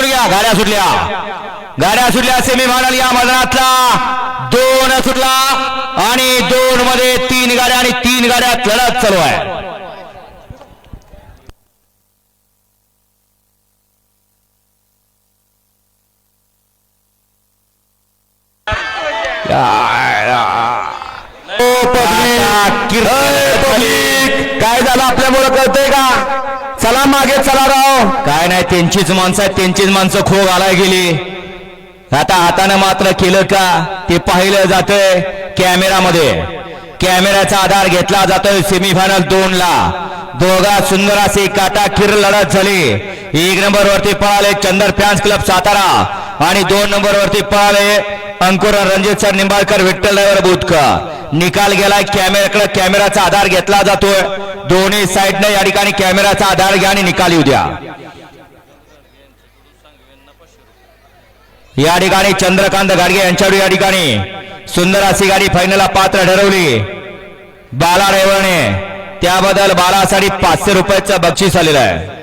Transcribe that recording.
सुटल्या गाड्या सुटल्या. गाड्या सुटल्या सेमी फायनल या मैदानातला. दोन सुटला आणि दोन मध्ये तीन गाड्या आणि तीन गाड्यात लढत चालू आहे. काय झालं आपल्यामुळं कळतंय का? चला मागे चला राव. काय नाही त्यांचीच माणसं आहेत त्यांचीच माणसं खो घालाय गेली. आता हातानं मात्र केलं का? ते पाहिलं जातंय कॅमेरामध्ये. कॅमेऱ्याचा आधार घेतला जातोय सेमीफायनल दोन ला. दोघा सुंदर असे काटा लढत झाली. एक नंबर वरती पळाले चंदर फॅन्स क्लब सातारा आणि दोन नंबर वरती पळाले अंकुर रणजित सर निंबाळकर विठ्ठल ड्रायव्हर बुतकर निकाल गेलाय कॅमेऱ्याकडे कॅमेराचा आधार घेतला जातोय. दोन्ही साईडने या ठिकाणी कॅमेराचा आधार घ्या आणि निकाल येऊ द्या. या ठिकाणी चंद्रकांत गाडगे यांच्यावर या ठिकाणी सुंदर अशी गाडी फायनलला पात्र ठरवली. बाला ड्रायव्हरने. त्याबद्दल बालासाठी पाचशे रुपयाचं बक्षीस आलेलं आहे.